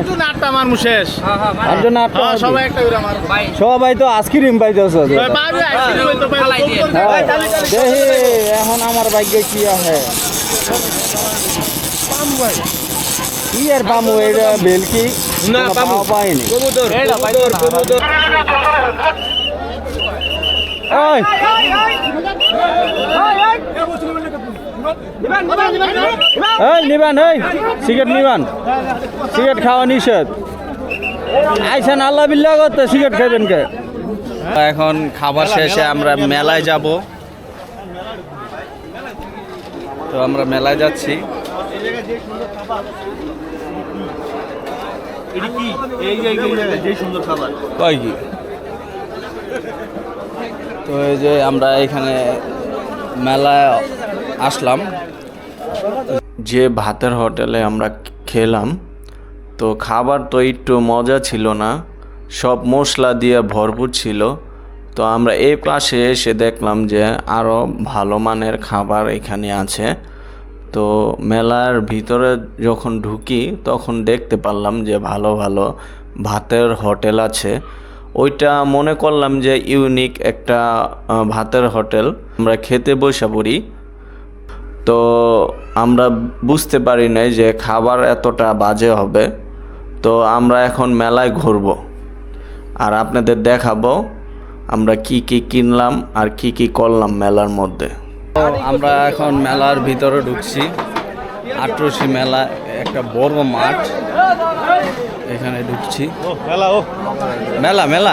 একজন আটটা মারমু শেষ আর জন্য আটটা হ্যাঁ? সবাই একটা করে মারবো সবাই তো আইসক্রিম পাইতেছে। দেখি এখন আমার ভাগ্যে কি আছে কি আর পামু এটা বেলকি না, পামু। পাইনি এইটা কবুতর, কবুতর। ওই এই, নিবান, এই, সিগারেট নিবান। সিগারেট খাওয়া নিষেধ। আইসান আল্লাহ বিল্লাহ করতে, সিগারেট খাবেন কে? এখন খাবার শেষে আমরা মেলায় যাব। তো আমরা মেলায় যাচ্ছি। তো এই যে আমরা এখানে মেলায় আসলাম। যে ভাতের হোটেলে আমরা খেলাম, তো খাবার তো একটু মজা ছিল না, সব মশলা দিয়ে ভরপুর ছিল। তো আমরা এই পাশে এসে দেখলাম যে আরও ভালো মানের খাবার এখানে আছে। তো মেলার ভিতরে যখন ঢুকি, তখন দেখতে পারলাম যে ভালো ভালো ভাতের হোটেল আছে। ওইটা মনে করলাম যে ইউনিক একটা ভাতের হোটেল। আমরা খেতে বসে পড়ি। তো আমরা বুঝতে পারি নাই যে খাবার এতটা বাজে হবে। তো আমরা এখন মেলায় ঘুরব। আর আপনাদের দেখাবো আমরা কি কি কিনলাম আর কি কি করলাম মেলার মধ্যে। আমরা এখন মেলার ভিতরে ঢুকছি। আটরশি মেলা, একটা বড় মাঠ। এখানে ঢুকছি। মেলা ও মেলা। মেলা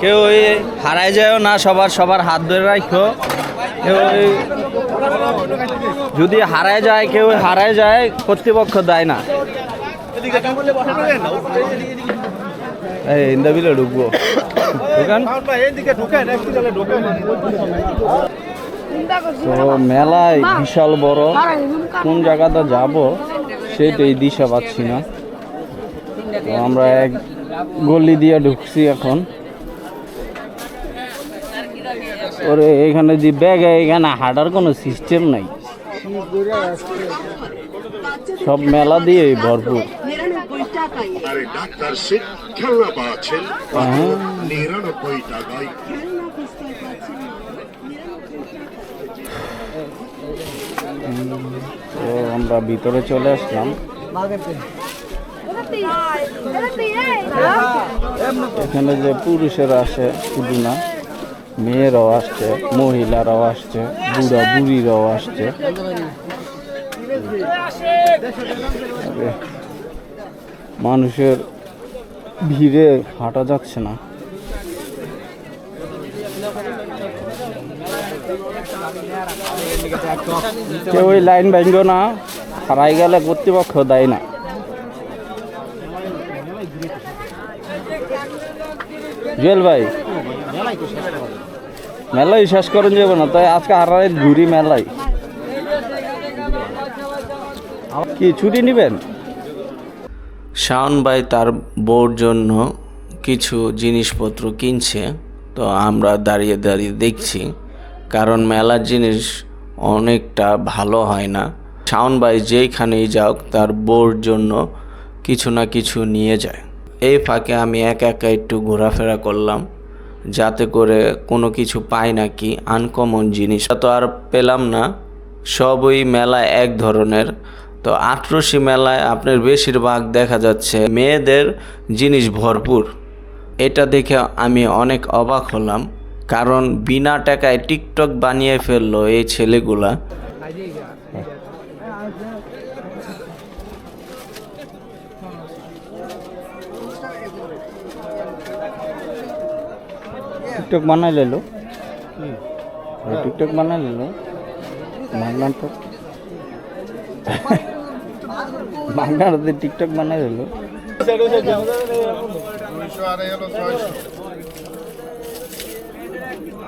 কেউ ওই হারাই যায়ও না, সবার সবার হাত ধরে রাখো। কেউ যদি হারায় যায়, কেউ হারায় যায়, কর্তৃপক্ষ দেয় না। ইন্দাবিলে ঢুকবো। তো মেলায় বিশাল বড়। কোন জায়গাতে যাব সেটাই দিশা পাচ্ছি না। তো আমরা এক গলি দিয়ে ঢুকছি এখন। ওরে এখানে যে ব্যাগ এখানে হাঁটার কোনো সিস্টেম নাই। সব মেলা দিয়ে ভরপুর। হ্যাঁ। তো আমরা ভিতরে চলে আসলাম। এখানে যে পুরুষেরা আসে শুধু না। মেয়েরাও আসছে, মহিলারাও আসছে, বুড়া বুড়িরাও আসছে। মানুষের ভিড়ে হাঁটা যাচ্ছে না। কেউ ওই লাইন ভাঙল না, হারাই গেলে কর্তৃপক্ষ দেয় না। জুয়েল ভাই মেলাই শেষ করেন যাবে না, তাই আজকে হারাই ঘুরি মেলাই। কি, ছুটি নেবেন? শাওন ভাই তার বউর জন্য কিছু জিনিসপত্র কিনছে, তো আমরা দাঁড়িয়ে দাঁড়িয়ে দেখছি, কারণ মেলার জিনিস অনেকটা ভালো হয় না। শাওন ভাই যেইখানেই যাওক তার বউর জন্য কিছু না কিছু নিয়ে যায়। এই ফাঁকে আমি একা একা একটু ঘোরাফেরা করলাম। যাতে করে কোনো কিছু পাই নাকি আনকমন জিনিস। তো আর পেলাম না। সব ওই মেলা এক ধরনের। তো আটরশি মেলায় আপনার বেশিরভাগ দেখা যাচ্ছে মেয়েদের জিনিস ভরপুর। এটা দেখে আমি অনেক অবাক হলাম। কারণ বিনা টাকায় টিকটক বানিয়ে ফেলল এই ছেলেগুলা। টিকটক বানাই লেলো টিকটক বানাই লেলো বাংলার তো বাংলার টিকটক বানাই লেলো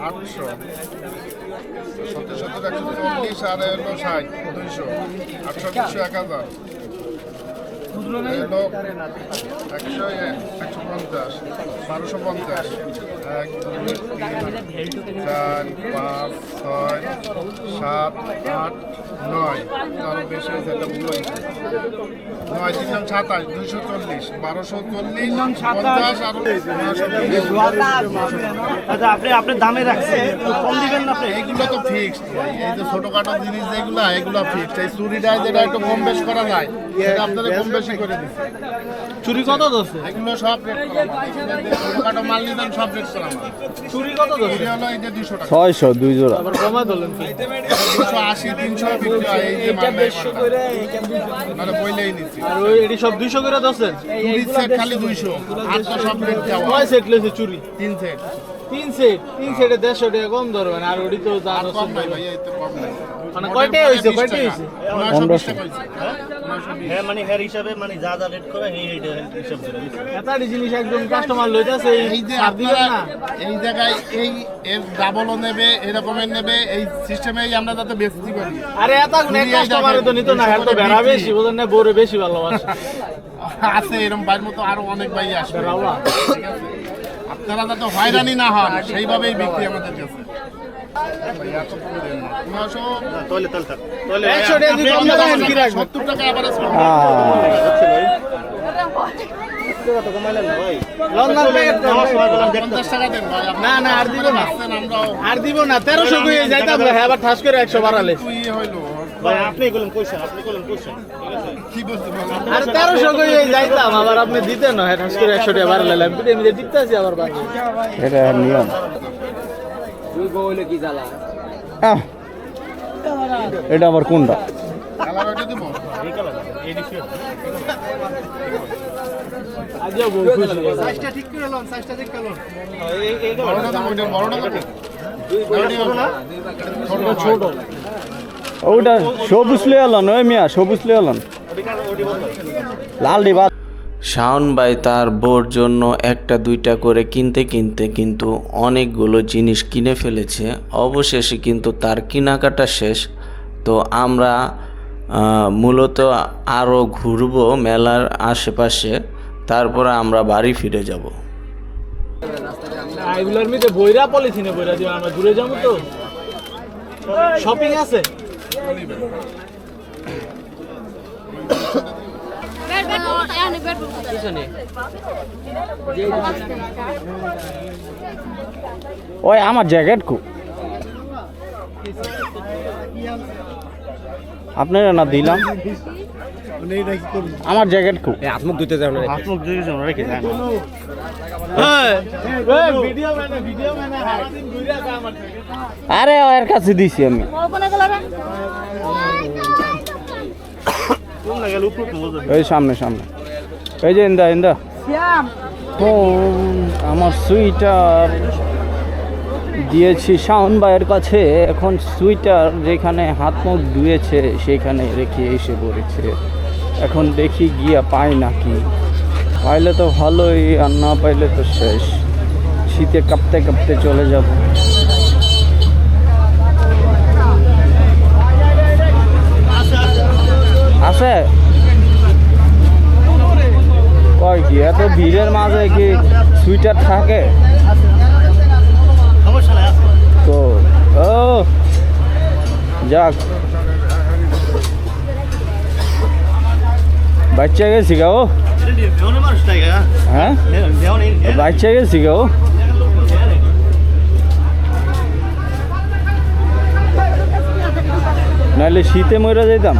আটশো একশো ষাট দুইশো আটশো দুশো এক হাজার একশো একশো পঞ্চাশ বারোশো পঞ্চাশ। এক দুই তিন চার পাঁচ ছয় সাত আট নয়। বেশি হয়েছে একটা ভুল হয়েছে। নয় তিন নং সাতাশ দুইশো চল্লিশ বারোশো চল্লিশ পঞ্চাশ আচ্ছা আপনি আপনার দামে রাখছেন একটু কম দিবেন না আপনি? এইগুলো তো ফিক্সড এই যে ছোটখাটো জিনিস যেগুলো এগুলো ফিক্সড এই চুরিটা যেটা একটু কম বেশ করা যায় সেটা আপনাদের কম বেশি করে দিচ্ছে চুরি কত দোষে এগুলো সব। ছোটখাটো মাল সব রেট করা চুরি কত দোষে চুরি হলো এই যে দুশো টাকা। ছয়শো দুই জোড়া। আবার কমা ধরলেন কি দুশো আশি তিনশো বিক্রি হয় এই যে মাল মানে বইলেই নিচ্ছি আর ওই এটি সব দুইশো করে দোষেন চুরির সেট খালি দুইশো। আর তো সব রেট দেওয়া কয় সেট লেছে চুরি? তিন সেট তিন সেট তিন সেটে দেড়শো টাকা কম ধরবেন আর ওটি তো দাম কম নাই ভাই এই তো কম নাই। মানে কয়টাই হয়েছে? টাকা। হয়েছে? হ্যাঁ মানে হ্যার হিসাবে মানে যা যা রেট করে এই রেট হিসাব করে। জিনিস একদম কাস্টমার লইতেছে এই যে আপনারা এই জায়গায় এই এর ডাবলও নেবে এরকমের নেবে এই সিস্টেমেই আমরা যাতে বেচতে পারি। আরে কাস্টমারে তো নিত না হ্যাঁ তো বেড়া বেশি বোঝেন না বোরে বেশি ভালোবাসে। আছে এরকম বাইর মতো আরও অনেক ভাই আসবে। আপনারা যাতে হয়রানি না হন সেইভাবেই বিক্রি আমাদের কাছে। না। আর দিব না। তেরোশো যাইতাম হ্যাঁ আবার ঠাস করে একশো বাড়ালে ইয়ে আপনি আপনি আর তেরোশো কইয়ে যাইতাম আবার আপনি দিতেন না হ্যাঁ টাকা আমি তো এমনি দিতেছি আবার নিয়ম এটা আবার কোনটা। ওটা সবুজ লিয়ে আলন ওই মিয়া সবুজ লিয়ে আলন লাল ডিবা শাওন ভাই তার বোর জন্য একটা, দুইটা করে কিনতে কিনতে কিন্তু অনেকগুলো জিনিস কিনে ফেলেছে। অবশেষে কিন্তু তার কেনাকাটা শেষ। তো আমরা মূলত আরও ঘুরবো মেলার আশেপাশে। তারপরে আমরা বাড়ি ফিরে যাব। যাব শপিং আছে? ওই আমার জ্যাকেট কু। আপনারা না দিলাম? আমার জ্যাকেট কু। আত্মক দুইতে যাও না আত্মক দুইতে যাও না রেখে যায় না ভিডিও ভিডিও সারাদিন ঘুরে আছে আমার থেকে আরে ওর কাছে দিছি আমি। ওই সামনে সামনে। এই যে ইন্দা ইন্দা। ও আমার সুইটার দিয়েছি শাওন ভাইয়ের কাছে। এখন সুইটার যেখানে হাত মুখ ধুয়েছে সেখানে রেখে এসে পড়েছে। এখন দেখি গিয়া পাই নাকি। পাইলে তো ভালোই আর না পাইলে তো শেষ। শীতে কাঁপতে কাঁপতে চলে যাব আছে কয় কি এত ভিড়ের মাঝে কি সুইটার থাকে? তো, ও, যাক। বাচ্চা গেছি গা, ও। হ্যাঁ? বাচ্চা গেছি গা, ও। নাহলে শীতে মরে যাইতাম।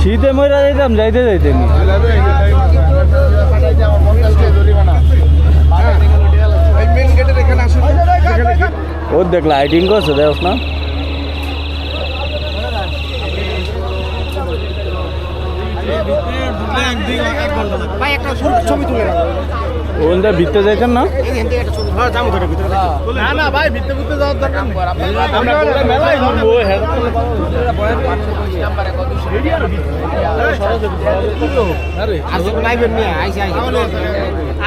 শীতে ময়রা যাইতাম যাইতে যাইতে ও দেখ লাইটিং করছে দেখ না? ওদের ভিতরে যাইতেন না না না ভাই ভিতরে ভিতরে যাওয়ার দরকার নেই আমরা পুরো মেলায় ঘুরবো হ্যাঁ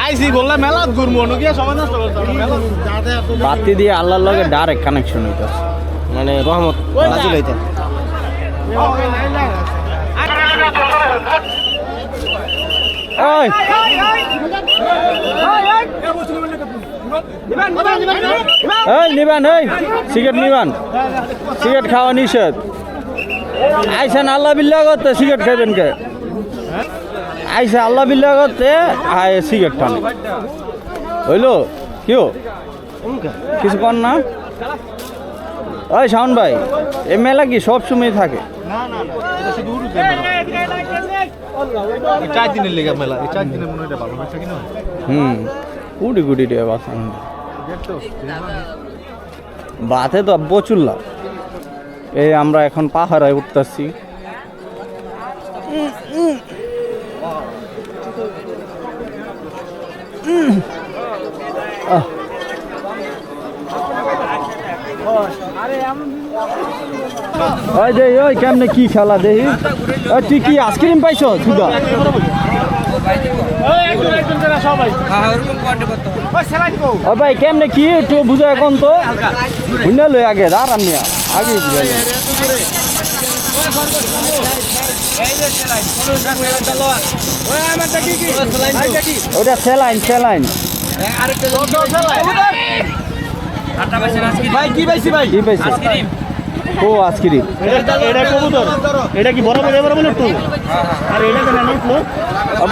আইসি বললে মেলাত ঘুরবো সময় নষ্ট বাতি দিয়ে আল্লাহর লগে ডাইরেক্ট কানেকশন হইতাছে মানে রহমত হইতা ওই এই। নিবান, এই। সিগারেট নিবান। সিগারেট খাওয়া নিষেধ। আইসেন আল্লাহ বিল্লাহ করতে, সিগারেট খাইবেন কে? আইসে আল্লাহ বিল্লাহ করতে আয় সিগারেট টান। হইল? কেউ কিছু কর না? ওই শাওন ভাই এ মেলা কি সব সময় থাকে? চার দিনের লেগে মেলা চার দিনের মনে হয় ভালো হচ্ছে কিনা? হুম কুড়ি কুড়ি টাকা বাসান বাতে তো প্রচুর লাভ এই আমরা এখন পাহাড়ায় উঠতেছি। ওই যে ওই কেমনে কি খেলা দেখি? তুই কি আইসক্রিম পাইছ, সুদা? ও ভাই, কেমনে কি একটু বুঝো এখন তো। বুঝলে লই আগে, দাঁড়ান আগে ওটা স্যালাইন স্যালাইন ভাই কি পাইছি ভাই? কি পাইছে ও আইসক্রিম এটা কবুতর। এটা কি বড় বড় বড় বড় তো আর এটা কেন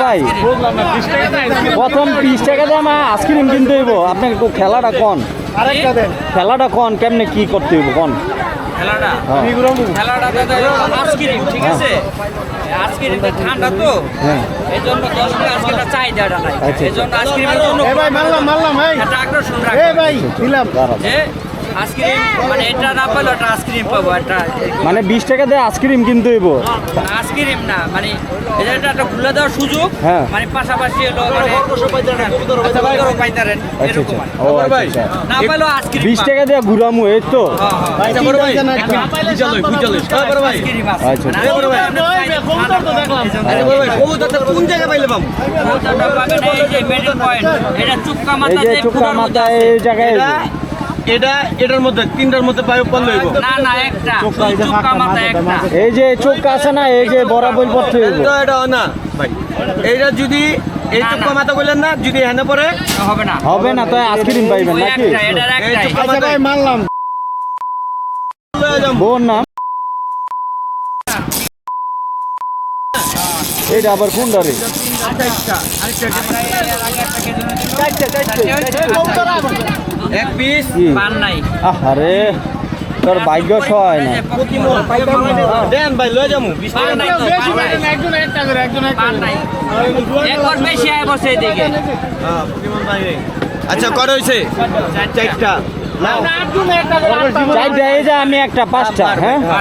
ভাই প্রথম বিশ টাকা দাম আইসক্রিম কিনতে হইব। আপনাকে একটু খেলাটা কন? খেলাটা কন? কেমনে কি করতে হইব? কন? ঠিক আছে? আইসক্রিমটা ঠান্ডা তো। হ্যাঁ। এই জন্য দশ টাকা আজকে চাহিদাটা নাই। আচ্ছা, এই জন্য আইসক্রিমের ভাই মারলাম মারলাম ভাই ডাক্তার শুনলাম ভাই দিলাম। আইসক্রিম মানে এটা না পেলে একটা আইসক্রিম পাবো একটা মানে বিশ টাকা দিয়ে আইসক্রিম কিনতে হইব। আইসক্রিম না মানে এটা একটা একটা খুলে দেওয়ার সুযোগ হ্যাঁ। মানে পাশাপাশি হলো মানে কবুতরও পাইতারেন আচ্ছা এরকম আচ্ছা আচ্ছা। না আইসক্রিম বিশ টাকা দিয়ে ঘুরামু এই তো? কোন পাইলে পাবো? এই এই যে চুক্কা মাথা এই জায়গায় এটা এটার মধ্যে তিনটার মধ্যে পাই পারলে হইব না না একটা। চুক্কা মাথা একটা। এই যে চোখ আছে না এই যে বরাবর পড়তে হইব। এটা না ভাই। এইটা যদি এই চুক্কা মাথা বললেন না যদি হেনে পরে হবে না। হবে না তো আইসক্রিম পাইবেন নাকি? এটার আচ্ছা ভাই মারলাম বোন নাম এইটা আবার কোন ডারে এক পিস পান নাই। আরে তোর ভাগ্য সহায় না দেন ভাই লয়ে যামু বিশ পান নাই তো, পান নাই। একজন একটা করে একজন একটা পান নাই। একবার বেশি আয় বসে এদিকে। আচ্ছা কত হইছে? চারটা। চারটা। এই যে আমি একটা পাঁচটা হ্যাঁ? হ্যাঁ হ্যাঁ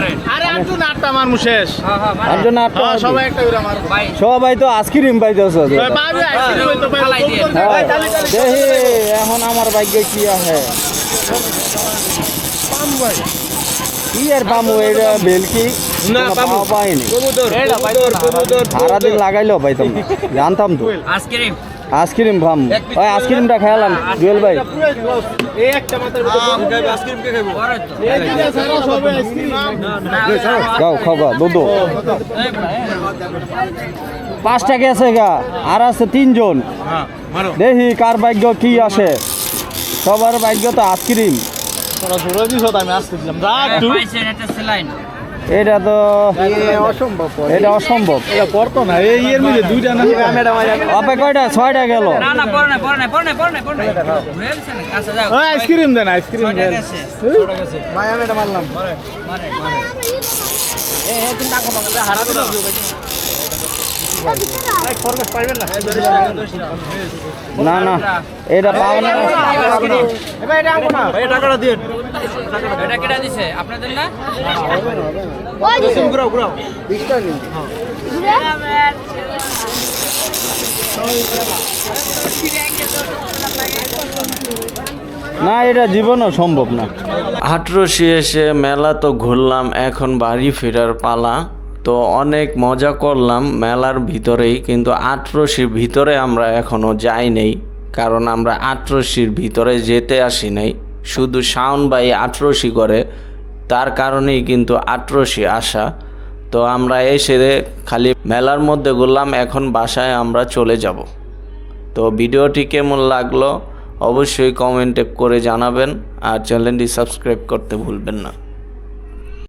হ্যাঁ, সবাই একটা করে মার ভাই। সবাই তো আইসক্রিম পাইতেছ। দেখি এখন আমার ভাগ্য কি আছে কি আর পামু এটা বেলকি সারাদিন লাগাইলেও পাইতাম না জানতাম তো আইসক্রিম পাম ওই আইসক্রিমটা খেয়ালাম জুয়েল ভাই এই একটা মাথার পাঁচটা গেছে গা আর আছে তিনজন। দেখি কার ভাগ্য কি আসে। সবার ভাগ্য তো আইসক্রিম। তোরা তো আমি আসতেছিলাম যা একটু। পাইছেন একটা সেলাইন এটা তো এটা অসম্ভব এটা করতো না এই এর মধ্যে দুইটা না? আপে কয়টা? ছয়টা গেল। না না না না না না না। কাছে যাও। আইসক্রিম দেন আইসক্রিম ছয়টা দেন। গেছে ভাই আমি এটা মারলাম। পাও না ভাই এটা না। ভাই টাকাটা দিন এটা কেটে দিছে? আপনাদের না? ওই দিছে ঘুরাও ঘুরাও না এটা জীবনও সম্ভব না। আটরশি শেষে মেলা তো ঘুরলাম এখন বাড়ি ফেরার পালা। তো অনেক মজা করলাম মেলার ভিতরেই, কিন্তু আটরশির ভিতরে আমরা এখনও যাই নেই, কারণ আমরা আটরশির ভিতরে যেতে আসি নাই। শুধু শাওন বাই আটরশি করে, তার কারণেই কিন্তু আটরশি আসা। তো আমরা এসে খালি মেলার মধ্যে ঘুরলাম, এখন বাসায় আমরা চলে যাব। তো ভিডিওটি কেমন লাগল অবশ্যই কমেন্টে করে জানাবেন, আর চ্যানেলটি সাবস্ক্রাইব করতে ভুলবেন না।